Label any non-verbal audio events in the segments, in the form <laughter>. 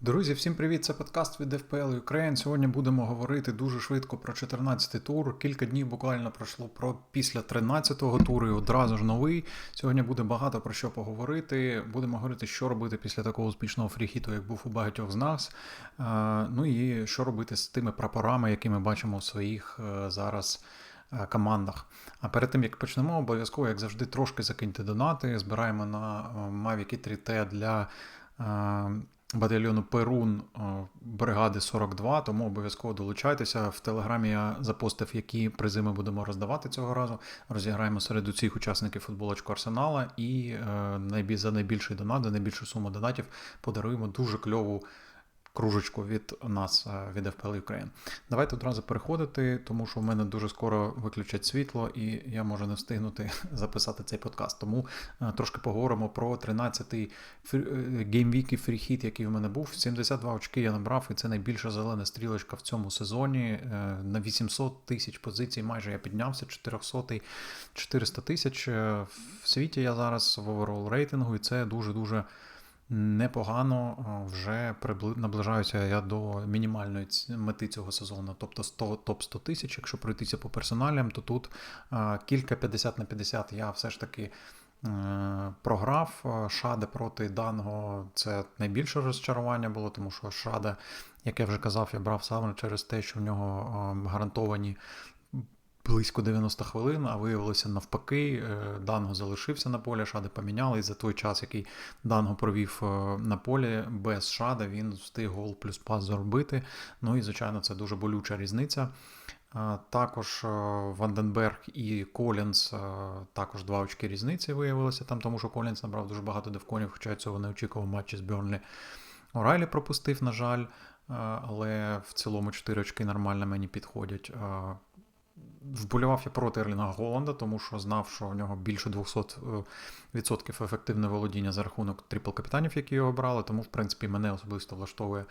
Друзі, всім привіт! Це подкаст від FPL Ukraine. Сьогодні будемо говорити дуже швидко про 14-й тур. Кілька днів буквально пройшло про після 13-го туру і одразу ж новий. Сьогодні буде багато про що поговорити. Будемо говорити, що робити після такого успішного фріхіту, як був у багатьох з нас. Е, Ну і що робити з тими прапорами, які ми бачимо в своїх е, зараз. е, Командах. А перед тим як почнемо, обов'язково, як завжди, трошки закиньте донати. Збираємо на Mavic 3T для батальйону Перун е, бригади 42, тому обов'язково долучайтеся. В телеграмі я запостив, які призи ми будемо роздавати цього разу. Розіграємо серед усіх учасників футболочку Арсенала і е, за найбільший донат, за найбільшу суму донатів подаруємо дуже кльову. Кружечку від нас е, від FPL Ukraine. Давайте одразу переходити, тому що в мене дуже скоро виключать світло, і я можу не встигнути <laughs> записати цей подкаст. Тому е, трошки поговоримо про 13-й геймвік і фріхіт, який в мене був. 72 очки я набрав, і це найбільша зелена стрілочка в цьому сезоні. Е, На 800 тисяч позицій майже я піднявся, 400 400 тисяч. В світі я зараз в оверол рейтингу, і це дуже-дуже непогано. Вже прибли... наближаюся я до мінімальної мети цього сезону, тобто 100, топ 100 тисяч. Якщо пройтися по персоналям, то тут кілька 50 на 50 я все ж таки. е, Програв Шаде проти Данго це найбільше розчарування було, тому що Шаде, як я вже казав, я брав саме через те, що в нього гарантовані близько 90 хвилин, а виявилося навпаки, е, Данго залишився на полі, Шаде поміняли. І за той час, який Данго провів е, на полі без Шада, він встиг гол плюс пас зробити. Ну і, звичайно, це дуже болюча різниця. Е, Також Ванденберг і Колінс також два очки різниці виявилося там, тому що Колінс набрав дуже багато девконів, хоча цього не очікував матчі з Бьорнлі. Орайлі пропустив, на жаль, але в цілому 4 очки нормально мені підходять. Е, Вболівав я проти Ерлінга Голланда, тому що знав, що в нього більше 200% ефективне володіння за рахунок трипл капітанів, які його брали. Тому, в принципі, мене особисто влаштовує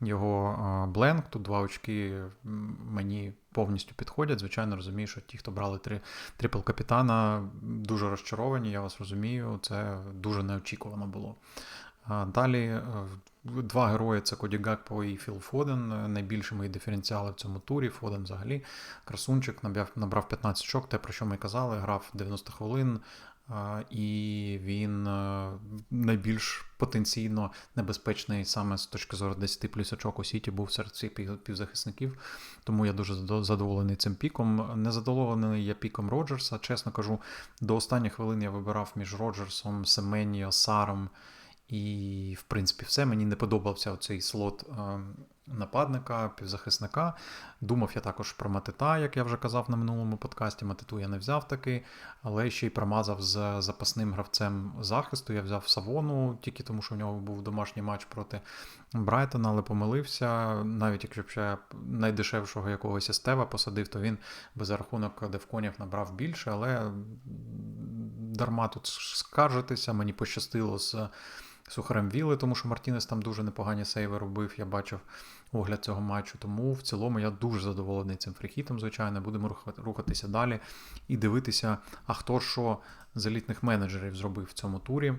його е, бленк. Тут два очки мені повністю підходять. Звичайно, розумію, що ті, хто брали три трипл капітана, дуже розчаровані. Я вас розумію. Це дуже неочікувано було. Далі е, два герої це Коді Гакпо і Філ Фоден. Найбільші мої диференціали в цьому турі. Фоден взагалі красунчик набрав, набрав 15 очок, те, про що ми казали, грав 90 хвилин. І він найбільш потенційно небезпечний саме з точки зору 10 плюс очок у Сіті був серед цих півзахисників. Тому я дуже задоволений цим піком. Не задоволений я піком Роджерса. Чесно кажу, до останніх хвилин я вибирав між Роджерсом, Семеніо, Саром. І, в принципі, все. Мені не подобався цей слот е, нападника, півзахисника. Думав я також про Матита, як я вже казав на минулому подкасті. Матиту я не взяв таки, але ще й промазав з запасним гравцем захисту. Я взяв Савону, тільки тому, що в нього був домашній матч проти Брайтона, але помилився. Навіть якщо б ще найдешевшого якогось Естева посадив, то він би за рахунок девконів набрав більше, але дарма тут скаржитися. Мені пощастило з Сухарем Віли, тому що Мартінес там дуже непогані сейви робив. Я бачив огляд цього матчу. Тому в цілому я дуже задоволений цим фріхітом, звичайно. Будемо рухатися далі і дивитися, а хто що з елітних менеджерів зробив в цьому турі.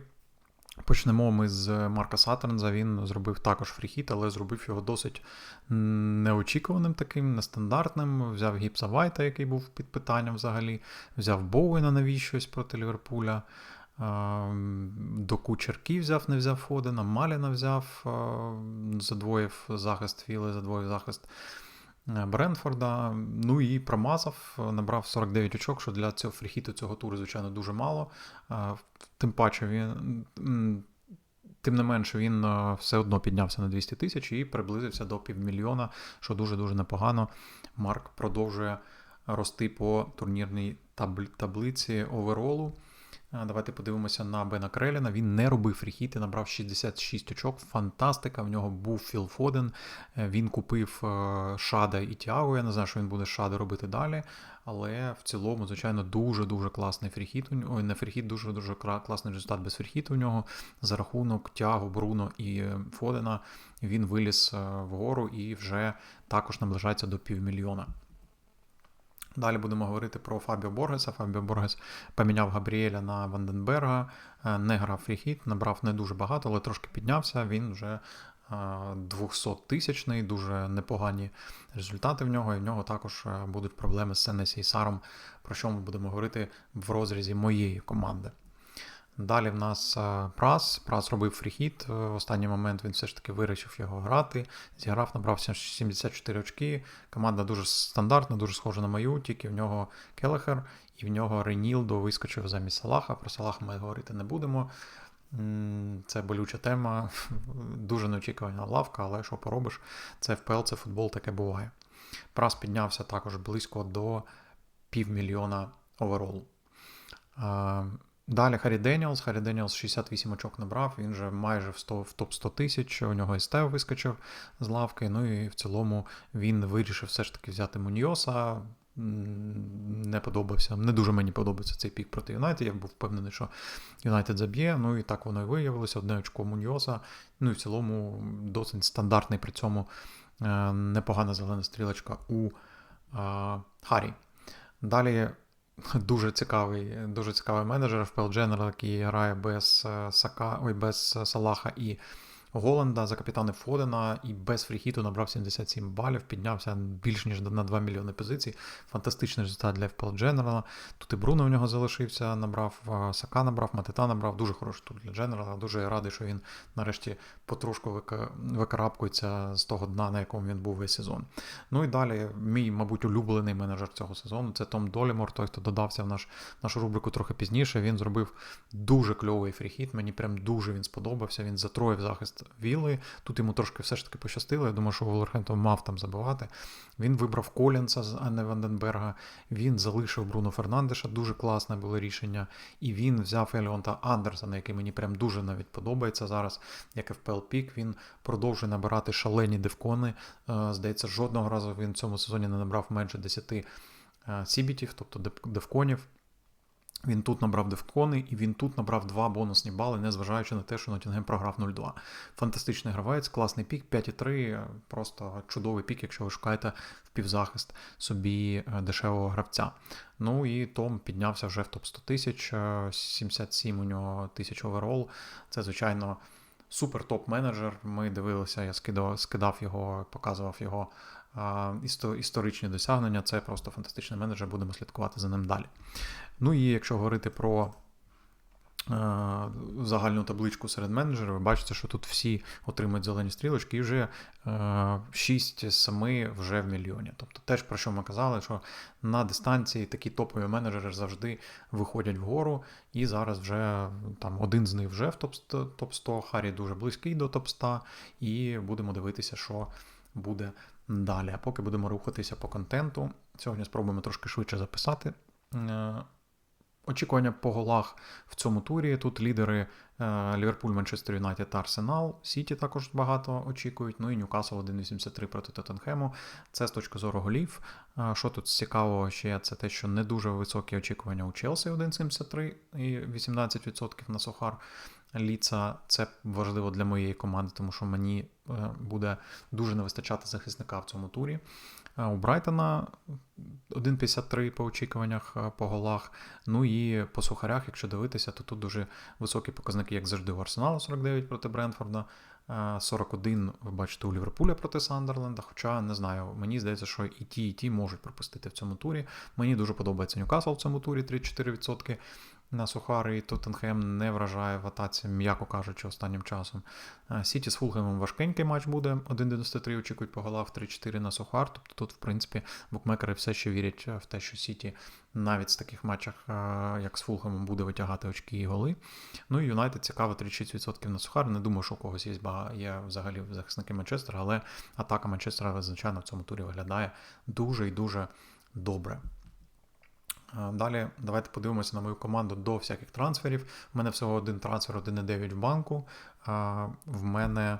Почнемо ми з Марка Сатернза. Він зробив також фріхіт, але зробив його досить неочікуваним таким, нестандартним. Взяв Гіпса Вайта, який був під питанням взагалі. Взяв Боуена навіщось проти Ліверпуля. Ем, Доку взяв, не взяв Фодена, Маліна взяв, задвоїв захист Філи, задвоїв захист е, Бренфорда. Ну і промазав, набрав 49 очок, що для цього фріхіту цього туру, звичайно, дуже мало. Тим паче він. Тим не менше, він е, все одно піднявся на 200 тисяч і приблизився до півмільйона, що дуже-дуже непогано. Марк продовжує рости по турнірній табл- таблиці оверолу. Давайте подивимося на Бена Креліна. Він не робив фріхіти, набрав 66 очок. Фантастика. В нього був Філ Фоден. Е, Він купив е, Шада і Тіаго. Я не знаю, що він буде Шада робити далі. Але в цілому, звичайно, дуже-дуже класний фріхіт. Ой, не фріхіт, дуже-дуже класний результат без фріхіту у нього. За рахунок Тіаго, Бруно і е, Фодена він виліз вгору і вже також наближається до півмільйона. Далі будемо говорити про Фабіо Боргеса. Фабіо Боргес поміняв Габріеля на Ванденберга, е, не грав фріхіт, набрав не дуже багато, але трошки піднявся. Він вже 200 тисячний, дуже непогані результати в нього, і в нього також е, будуть проблеми з Сенесі і Саром, про що ми будемо говорити в розрізі моєї команди. Далі в нас е, Прас. Прас робив фріхіт. В останній момент він все ж таки вирішив його грати. Зіграв, набрався 74 очки. Команда дуже стандартна, дуже схожа на мою, тільки в нього Келехер і в нього Рейнілдо вискочив замість Салаха. Про Салаха ми говорити не будемо. Це болюча тема, <laughs> дуже неочікувана лавка, але що поробиш, це ФПЛ, це футбол, таке буває. Прас піднявся також близько до півмільйона оверолу. Далі Харі Деніелс. Харі Деніелс 68 очок набрав, він же майже в, 100, в топ 100 тисяч, у нього СТ вискочив з лавки. Ну і в цілому він вирішив все ж таки взяти Муньйоса. Не подобався. Не дуже мені подобається цей пік проти Юнайтед. Я був впевнений, що Юнайтед заб'є. Ну і так воно і виявилося. Одне очко Муньйоса. Ну і в цілому досить стандартний при цьому е, непогана зелена стрілочка у Харі. Далі <laughs> Дуже цікавий дуже цікавий менеджер FPL General, який грає без е, Сака, ой, без Салаха і Голланда за капітани Фодена і без фріхіту набрав 77 балів, піднявся більш ніж на 2 мільйони позицій. Фантастичний результат для FPL General. Тут і Бруно у нього залишився, набрав, Сака набрав, Матета набрав. Дуже хороший тут для General. Дуже радий, що він нарешті потрошку викарабкується з того дна, на якому він був весь сезон. Ну і далі, мій, мабуть, улюблений менеджер цього сезону це Том Долімор, той, хто додався в наш, нашу рубрику трохи пізніше. Він зробив дуже кльовий фріхіт. Мені прям дуже він сподобався. Він затроїв захист Віли. Тут йому трошки все ж таки пощастило. Я думаю, що Волверхемптон мав там забивати. Він вибрав Колінса з Анне Ванденберга. Він залишив Бруно Фернандеша. Дуже класне було рішення. І він взяв Еліонта Андерсона, який мені прям дуже навіть подобається зараз. Як FPL Пік, він продовжує набирати шалені дивкони. Е, здається, жодного разу він в цьому сезоні не набрав менше 10 е, сібітів, тобто девконів. Він тут набрав дефкони, і він тут набрав два бонусні бали, незважаючи на те, що Нотінгем програв 0-2. Фантастичний гравець, класний пік, 5,3, просто чудовий пік, якщо ви шукаєте в півзахист собі е, дешевого гравця. Ну і Том піднявся вже в топ 100 тисяч, 77 у нього тисяч оверол. Це, звичайно, супер топ-менеджер. Ми дивилися, я скидав, скидав його, показував його історичні досягнення. Це просто фантастичний менеджер, будемо слідкувати за ним далі. Ну і якщо говорити про е, загальну табличку серед менеджерів, ви бачите, що тут всі отримують зелені стрілочки, і вже 6 з 7 вже в мільйоні. Тобто теж про що ми казали, що на дистанції такі топові менеджери завжди виходять вгору, і зараз вже там один з них вже в топ-100, Харі дуже близький до топ-100, і будемо дивитися, що буде далі. А поки будемо рухатися по контенту. Сьогодні спробуємо трошки швидше записати. Очікування по голах в цьому турі. Тут лідери е, Ліверпуль, Манчестер Юнайтед та Арсенал. Сіті також багато очікують. Ну і Ньюкасл 1,83 проти Тоттенхему. Це з точки зору голів. Е, що тут цікаво ще, це те, що не дуже високі очікування у Челсі 1,73 і 18% на Сухар. Ліца це важливо для моєї команди, тому що мені е, буде дуже не вистачати захисника в цьому турі. У Брайтона 1,53 по очікуваннях по голах. Ну і по сухарях, якщо дивитися, то тут дуже високі показники, як завжди, у Арсеналу 49 проти Бренфорда. 41, ви бачите, у Ліверпуля проти Сандерленда. Хоча не знаю, мені здається, що і ті, і ті можуть пропустити в цьому турі. Мені дуже подобається Ньюкасл в цьому турі 3-4% на Сухари і Тоттенхем не вражає в атаці, м'яко кажучи, останнім часом. Е, Сіті з Фулхемом важкенький матч буде. 1,93 очікують по голах, 3-4 на Сухар. Тобто тут, в принципі, букмекери все ще вірять в те, що Сіті навіть з таких матчах, е, як з Фулхемом, буде витягати очки і голи. Ну і Юнайтед цікаво 36% на Сухар. Не думаю, що у когось є є взагалі захисники Манчестера, але атака Манчестера, звичайно, в цьому турі виглядає дуже і дуже добре. Далі давайте подивимося на мою команду до всяких трансферів. У мене всього один трансфер, 1,9 в банку. В мене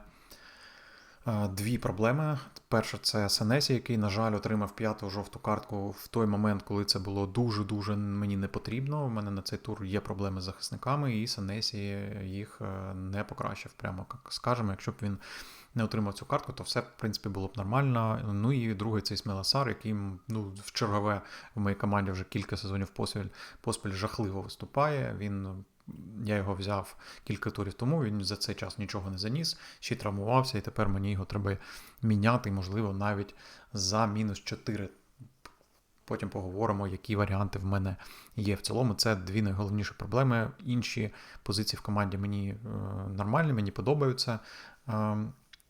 дві проблеми. Перша це Сенесі, який, на жаль, отримав п'яту жовту картку в той момент, коли це було дуже-дуже мені не потрібно. У мене на цей тур є проблеми з захисниками, і Сенесі їх е, не покращив. Прямо скажемо, якщо б він не отримав цю картку, то все, в принципі, було б нормально. Ну і другий цей Смеласар, який ну, в чергове в моїй команді вже кілька сезонів поспіль, поспіль жахливо виступає. Він я його взяв кілька турів тому, він за цей час нічого не заніс, ще й травмувався, і тепер мені його треба міняти, можливо, навіть за мінус 4. Потім поговоримо, які варіанти в мене є. В цілому це дві найголовніші проблеми. Інші позиції в команді мені е, нормальні, мені подобаються.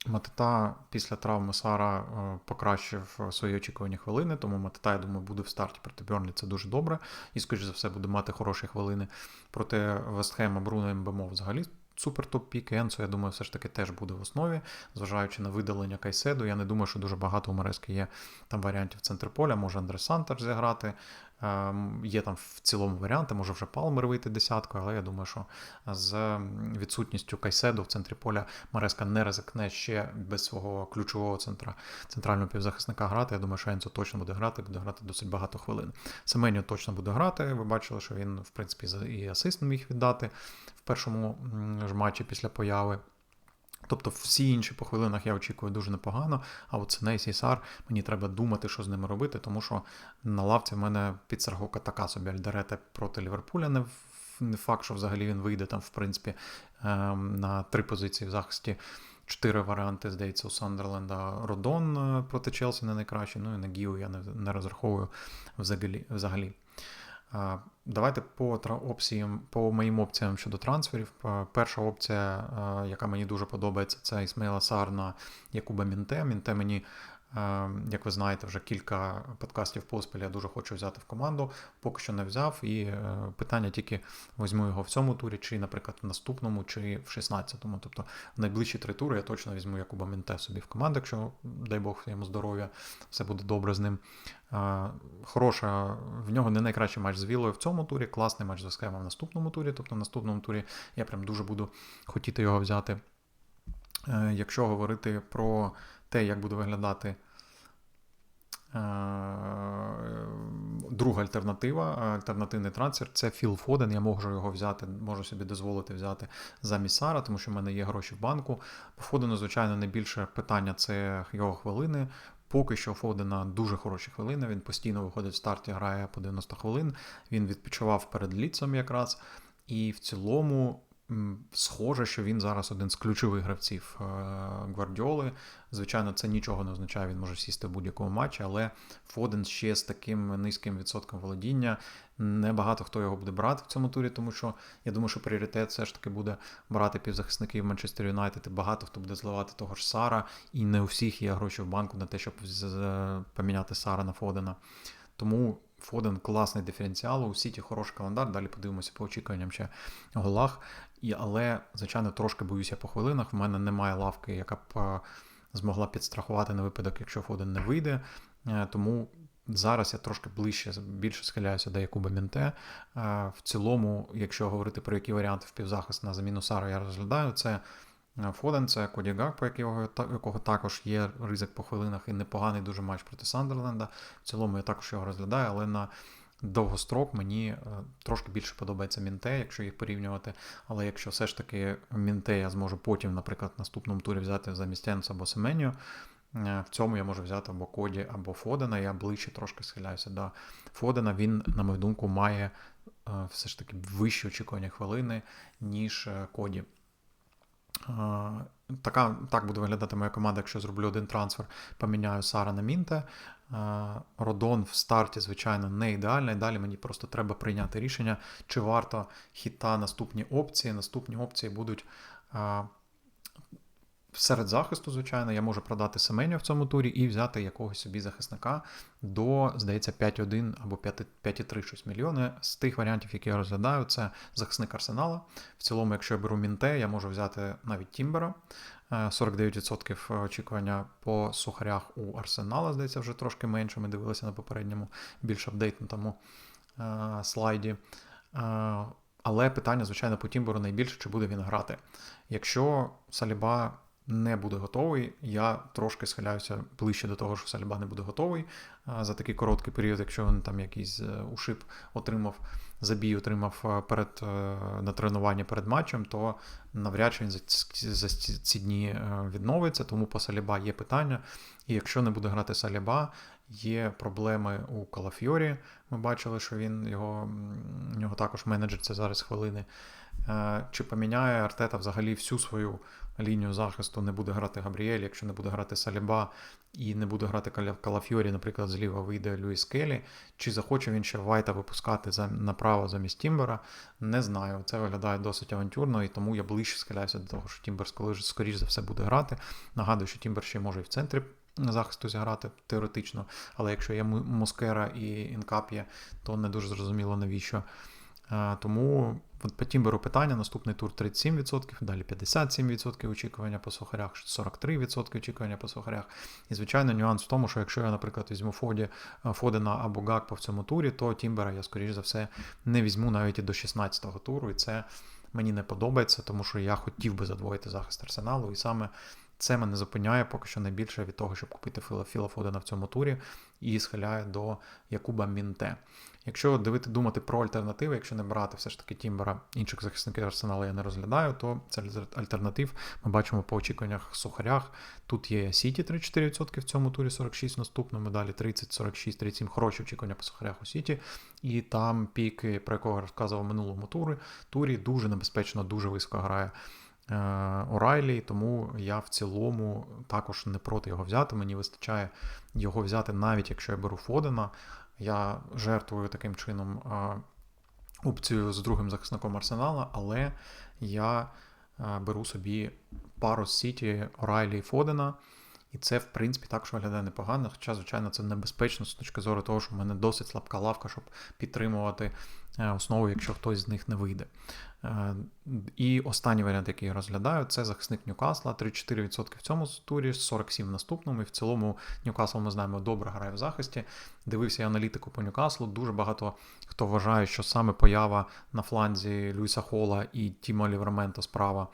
Е, Матета після травми Сара е, покращив свої очікувані хвилини, тому Матета, я думаю, буде в старті проти Бьорнлі, це дуже добре. І, скоріш за все, буде мати хороші хвилини. Проти Вестхема, Бруно Мбемо взагалі супер топ-пік. Енсо, я думаю, все ж таки теж буде в основі, зважаючи на видалення Кайседу. Я не думаю, що дуже багато у Мерески є там варіантів в поля. Може Андре Сантер зіграти. Ем, Є там в цілому варіанти, може вже Палмер вийти десяткою, але я думаю, що з відсутністю Кайседу в центрі поля Мареска не ризикне ще без свого ключового центра центрального півзахисника грати. Я думаю, що Енцо точно буде грати, буде грати досить багато хвилин. Семеню точно буде грати. Ви бачили, що він, в принципі, і асист міг віддати першому ж матчі після появи. Тобто всі інші по хвилинах я очікую дуже непогано, а от Сеней Сісар, мені треба думати, що з ними робити, тому що на лавці в мене підстраховка така собі Альдерете проти Ліверпуля. Не, не факт, що взагалі він вийде там, в принципі, ем, на три позиції в захисті. Чотири варіанти, здається, у Сандерленда Родон е, проти Челсі не найкращий, ну і на Гіо я не, не розраховую взагалі. взагалі. Давайте по опціям, по моїм опціям щодо трансферів. Перша опція, яка мені дуже подобається, це Ісмейла Сар на Якуба Мінте. Мінте мені як ви знаєте, вже кілька подкастів поспіль я дуже хочу взяти в команду, поки що не взяв. І е, питання тільки візьму його в цьому турі, чи, наприклад, в наступному, чи в 16-му. Тобто в найближчі три тури я точно візьму Якуба Мінте собі в команду, якщо, дай Бог, йому здоров'я, все буде добре з ним. Е, хороша, в нього не найкращий матч з Вілою в цьому турі, класний матч з Вескемом в наступному турі. Тобто в наступному турі я прям дуже буду хотіти його взяти. Е, якщо говорити про те, як буде виглядати е, друга альтернатива, альтернативний трансфер це Філ Фоден. Я можу його взяти, можу собі дозволити взяти замість Сара, тому що в мене є гроші в банку. По Фодену, звичайно, найбільше питання це його хвилини. Поки що Фодена дуже хороші хвилини. Він постійно виходить в старті, грає по 90 хвилин. Він відпочивав перед ліцом якраз. І в цілому Схоже, що він зараз один з ключових гравців е, Гвардіоли. Звичайно, це нічого не означає, він може сісти в будь-якому матчі, але Фоден ще з таким низьким відсотком володіння. Небагато хто його буде брати в цьому турі, тому що я думаю, що пріоритет все ж таки буде брати півзахисників Манчестер Юнайтед. і Багато хто буде зливати того ж Сара, і не у всіх є гроші в банку на те, щоб поміняти Сара на Фодена. Тому Фоден класний диференціал, у Сіті хороший календар. Далі подивимося по очікуванням ще голах. І, Але, звичайно, трошки боюся по хвилинах. В мене немає лавки, яка б е, змогла підстрахувати на випадок, якщо Фоден не вийде. Е, тому зараз я трошки ближче, більше схиляюся до Якуба Мінте. Е, в цілому, якщо говорити про які варіанти в півзахист на заміну Сара, я розглядаю це. Фоден це Коді Гакпо, якого, якого також є ризик по хвилинах і непоганий дуже матч проти Сандерленда. В цілому я також його розглядаю, але на довгострок мені е, трошки більше подобається Мінте, якщо їх порівнювати. Але якщо все ж таки Мінте я зможу потім, наприклад, в наступному турі взяти замість Енса або Семеню, е, в цьому я можу взяти або Коді, або Фодена. Я ближче трошки схиляюся до Фодена. Він, на мою думку, має е, все ж таки вищі очікування хвилини, ніж Коді. Така, Так буде виглядати моя команда, якщо зроблю один трансфер, поміняю Сара на Мінте. Родон в старті, звичайно, не ідеальний. Далі мені просто треба прийняти рішення, чи варто хіта наступні опції. Наступні опції будуть Серед захисту, звичайно, я можу продати Семеню в цьому турі і взяти якогось собі захисника до, здається, 5,1 або 5,3 щось мільйони. З тих варіантів, які я розглядаю, це захисник Арсенала. В цілому, якщо я беру Мінте, я можу взяти навіть Тімбера. 49% очікування по сухарях у Арсенала, здається, вже трошки менше. Ми дивилися на попередньому більш апдейтному слайді. Але питання, звичайно, по Тімберу найбільше, чи буде він грати. Якщо Саліба не буде готовий. Я трошки схиляюся ближче до того, що Сальба не буде готовий за такий короткий період, якщо він там якийсь е, ушиб отримав, забій отримав е, перед е, на тренуванні перед матчем, то навряд чи він за ці дні відновиться. Тому по Саліба є питання. І якщо не буде грати Саліба, Є проблеми у Калафьорі. Ми бачили, що він його у нього також менеджер це зараз хвилини. Чи поміняє Артета взагалі всю свою лінію захисту, не буде грати Габріель, якщо не буде грати Саліба і не буде грати Калафьорі, наприклад, зліва вийде Люїс Келі. Чи захоче він ще Вайта випускати направо замість Тімбера? Не знаю. Це виглядає досить авантюрно, і тому я ближче схиляюся до того, що Тімбер скоріш за все буде грати. Нагадую, що Тімбер ще може і в центрі захисту зіграти теоретично, але якщо є Москера і Інкап'є, то не дуже зрозуміло навіщо. Тому от по Тімберу питання: наступний тур 37%, далі 57% очікування по сухарях, 43% очікування по сухарях. І, звичайно, нюанс в тому, що якщо я, наприклад, візьму Фоді, Фодена або Гакпо в цьому турі, то Тімбера я, скоріш за все, не візьму навіть і до 16-го туру. І це мені не подобається, тому що я хотів би задвоїти захист арсеналу. І саме це мене зупиняє поки що найбільше від того, щоб купити Філа Фодена в цьому турі і схиляє до Якуба Мінте. Якщо дивити, думати про альтернативи, якщо не брати все ж таки Тімбера, інших захисників арсеналу я не розглядаю, то це альтернатив. Ми бачимо по очікуваннях сухарях. Тут є Сіті 34% в цьому турі, 46 в наступному, далі 30, 46, 37 хороші очікування по сухарях у Сіті. І там пік, про якого розказував минулому турі, турі дуже небезпечно, дуже високо грає. Е, Орайлі, тому я в цілому також не проти його взяти. Мені вистачає його взяти, навіть якщо я беру Фодена. Я жертвую таким чином опцію з другим захисником Арсенала, але я беру собі пару з Сіті Орайлі і Фодена. І це, в принципі, також виглядає непогано. Хоча, звичайно, це небезпечно з точки зору того, що в мене досить слабка лавка, щоб підтримувати е, основу, якщо хтось з них не вийде. Е, і останній варіант, який я розглядаю, це захисник Ньюкасла. 3-4% в цьому турі, 47 в наступному. І в цілому Ньюкасл, ми знаємо, добре грає в захисті. Дивився я аналітику по Ньюкаслу. Дуже багато хто вважає, що саме поява на фланзі Люїса Хола і Тімо Ліврамента справа.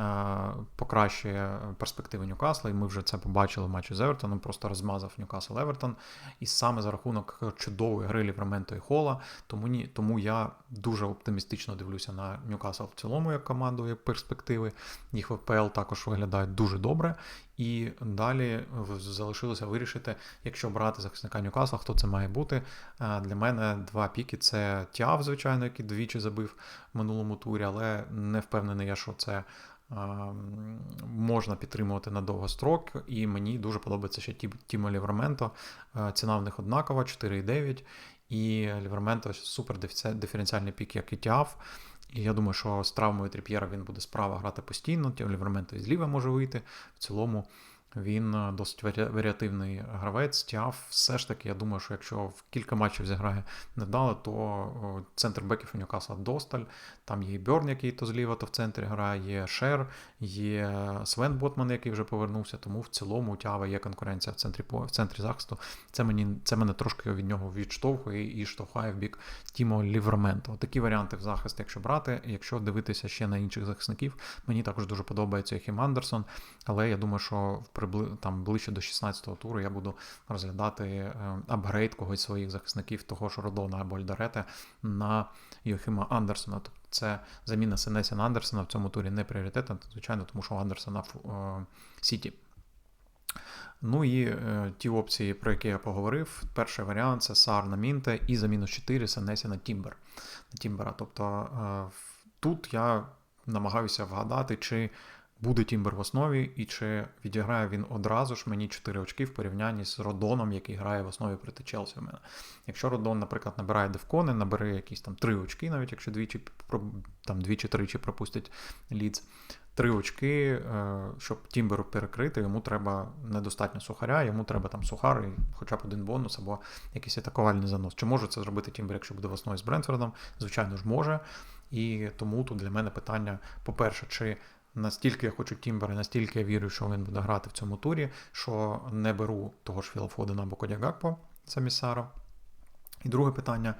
Е, покращує перспективи Ньюкасла, і ми вже це побачили в матчі з Евертоном, просто розмазав Ньюкасл Евертон. І саме за рахунок чудової гри Лівраменто і Хола, тому ні, тому я дуже оптимістично дивлюся на Ньюкасл в цілому як команду, як перспективи. Їх ВПЛ також виглядають дуже добре. І далі залишилося вирішити, якщо брати захисника Ньюкасла, хто це має бути. Е, для мене два піки це Тяв, звичайно, який двічі забив в минулому турі, але не впевнений я, що це можна підтримувати на довгострок, і мені дуже подобається ще Тімо Лівраменто. Ціна в них однакова, 4,9. І Ліверменто супер диференціальний пік, як і Тіаф. І я думаю, що з травмою Тріп'єра він буде справа грати постійно, Ліверменто і зліва може вийти. В цілому він е, досить варіативний гравець. Тіаф, все ж таки, я думаю, що якщо в кілька матчів зіграє невдало, то центр беків у Ньюкасла досталь. Там є і Бьорн, який то зліва, то в центрі грає, є Шер, є Свен Ботман, який вже повернувся. Тому в цілому у Тява є конкуренція в центрі в центрі захисту. Це мені це мене трошки від нього відштовхує і штовхає в бік Тімо Лівраменто. Такі варіанти в захист, якщо брати, якщо дивитися ще на інших захисників, мені також дуже подобається Хім Андерсон, але я думаю, що в там ближче до 16-го туру я буду розглядати е, апгрейд когось своїх захисників, того ж Родона або Альдарете на Йохіма Андерсона. Тобто це заміна Сенесіна Андерсона в цьому турі не пріоритетна, звичайно, тому що Андерсона в е, Сіті. Ну і е, ті опції, про які я поговорив. Перший варіант це Сар на Мінте і за мінус 4 Сенесі на Тімбер. На Тімбера. Тобто е, тут я намагаюся вгадати, чи буде Тімбер в основі, і чи відіграє він одразу ж мені 4 очки в порівнянні з Родоном, який грає в основі проти Челсі у мене. Якщо Родон, наприклад, набирає девкони, набере якісь там 3 очки, навіть якщо двічі там двічі-тричі пропустить лідс, 3 очки, е, щоб Тімберу перекрити, йому треба недостатньо сухаря, йому треба там сухар і хоча б один бонус або якийсь атакувальний занос. Чи може це зробити Тімбер, якщо буде в основі з Брентфордом? Звичайно ж може. І тому тут для мене питання: по-перше, чи Настільки я хочу Тімбера, настільки я вірю, що він буде грати в цьому турі, що не беру того ж філафодина або Кодя Гакпо за Місара. І друге питання.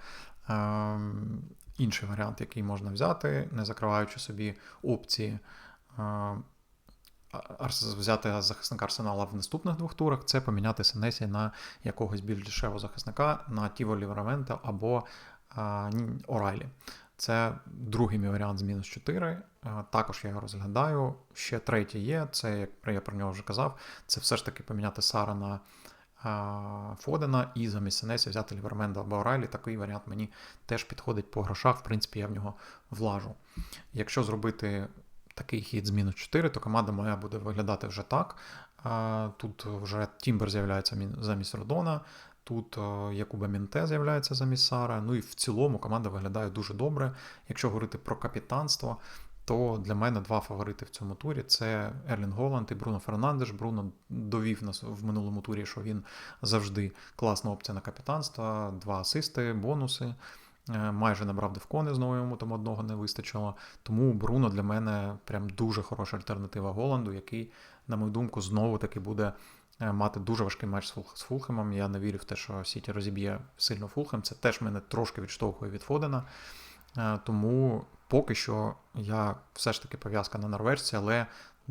Ем, інший варіант, який можна взяти, не закриваючи собі опції ем, взяти захисника Арсенала в наступних двох турах, це поміняти Сенесі на якогось більш дешевого захисника, на Тіво Ліврамента або Орайлі. Це другий мій варіант з мінус 4. Також я його розглядаю. Ще третій є, це, як я про нього вже казав, це все ж таки поміняти Сара на Фодена і замість Сенесі взяти Ліверменда або Орайлі. Такий варіант мені теж підходить по грошах. В принципі, я в нього влажу. Якщо зробити такий хід з мінус 4, то команда моя буде виглядати вже так. Тут вже Тімбер з'являється замість Родона. Тут е, Якуба Мінте з'являється замість Сара. Ну і в цілому команда виглядає дуже добре. Якщо говорити про капітанство, то для мене два фаворити в цьому турі це Ерлін Голланд і Бруно Фернандеш. Бруно довів нас в минулому турі, що він завжди класна опція на капітанство. Два асисти, бонуси. Е, Майже набрав девкони знову йому там одного не вистачило. Тому Бруно для мене прям дуже хороша альтернатива Голланду, який, на мою думку, знову таки буде е, мати дуже важкий матч з Фул- з Фулхемом. Я не вірю в те, що Сіті розіб'є сильно Фулхем. Це теж мене трошки відштовхує від Фодена. Е, Тому поки що я все ж таки пов'язка на норвежці, але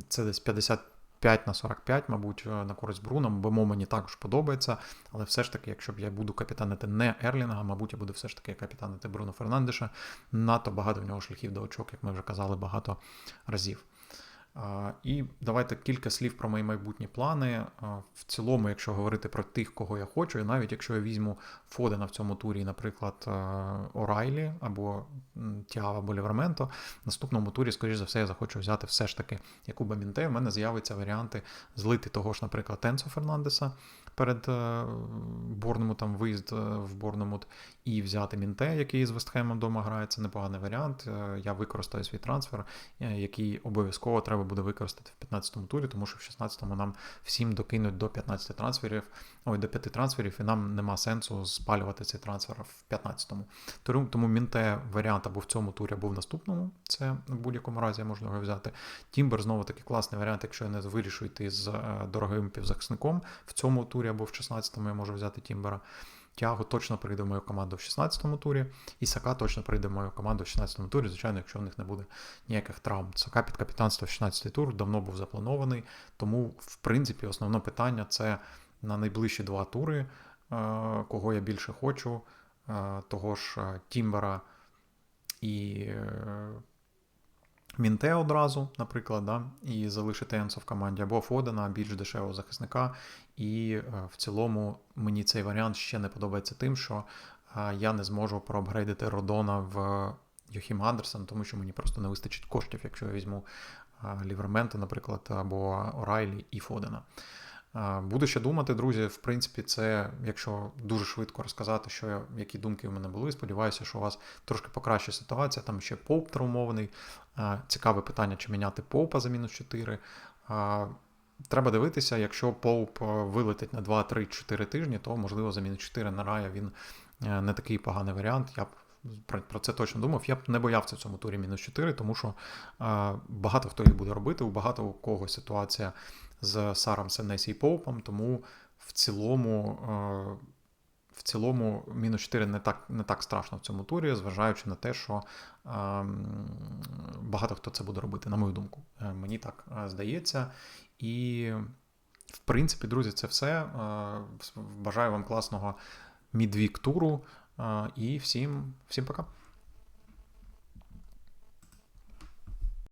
це десь 55 на 45, мабуть, е, на користь Бруно. Бемо мені також подобається. Але все ж таки, якщо б я буду капітанити не Ерлінга, мабуть, я буду все ж таки капітанити Бруно Фернандеша. Надто багато в нього шляхів до очок, як ми вже казали багато разів. І давайте кілька слів про мої майбутні плани. В цілому, якщо говорити про тих, кого я хочу, і навіть якщо я візьму Фодена в цьому турі, наприклад, Орайлі або м, Тіао або Ліверменто, в наступному турі, скоріш за все, я захочу взяти все ж таки Якуба Мінте. У мене з'являться варіанти злити того ж, наприклад, Тенсо Фернандеса перед е, Борнмутом, виїзд е, в Борнмут, і взяти Мінте, який з Вестхемом вдома грає. Це непоганий варіант. Е, Я використаю свій трансфер, який обов'язково треба буде використати в 15-му турі, тому що в 16-му нам всім докинуть до 15 трансферів, ой, до 5 трансферів, і нам нема сенсу спалювати цей трансфер в 15-му. Тому, тому Мінте варіант або в цьому турі, або в наступному. Це в будь-якому разі можу його взяти. Тімбер знову таки класний варіант, якщо я не вирішу йти з е, дорогим півзахисником. В цьому турі або в 16-му я можу взяти Тімбера. Тяго точно прийде в мою команду в 16-му турі, і Сака точно прийде в мою команду в 16-му турі, звичайно, якщо в них не буде ніяких травм. Сака під капітанство в 16-й тур давно був запланований, тому, в принципі, основне питання це на найближчі два тури, е, кого я більше хочу, е, того ж е, Тімбера і Мінте одразу, наприклад, да, і залишити Енсо в команді, або Фодена, більш дешевого захисника. І е, в цілому мені цей варіант ще не подобається тим, що е, я не зможу проапгрейдити Родона в Йохім Андерсон, тому що мені просто не вистачить коштів, якщо я візьму е, Лівермента, наприклад, або Орайлі і Фодена. Буду ще думати, друзі. В принципі, це, якщо дуже швидко розказати, що я, які думки в мене були. Сподіваюся, що у вас трошки покращить ситуація. Там ще Поуп травмований. Цікаве питання, чи міняти Поупа за мінус 4. Е, Треба дивитися, якщо Поуп вилетить на 2, 3, 4 тижні, то можливо за мінус 4 на рая він е, не такий поганий варіант. Я б про, це точно думав. Я б не боявся в цьому турі мінус 4, тому що багато хто їх буде робити, у багато у кого ситуація з Саром Сенесі і Поупом, тому в цілому. В цілому мінус 4 не так не так страшно в цьому турі, зважаючи на те, що е, багато хто це буде робити, на мою думку. Е, мені так е, здається. І, в принципі, друзі, це все. Е, Бажаю вам класного мідвік туру. І всім, всім пока.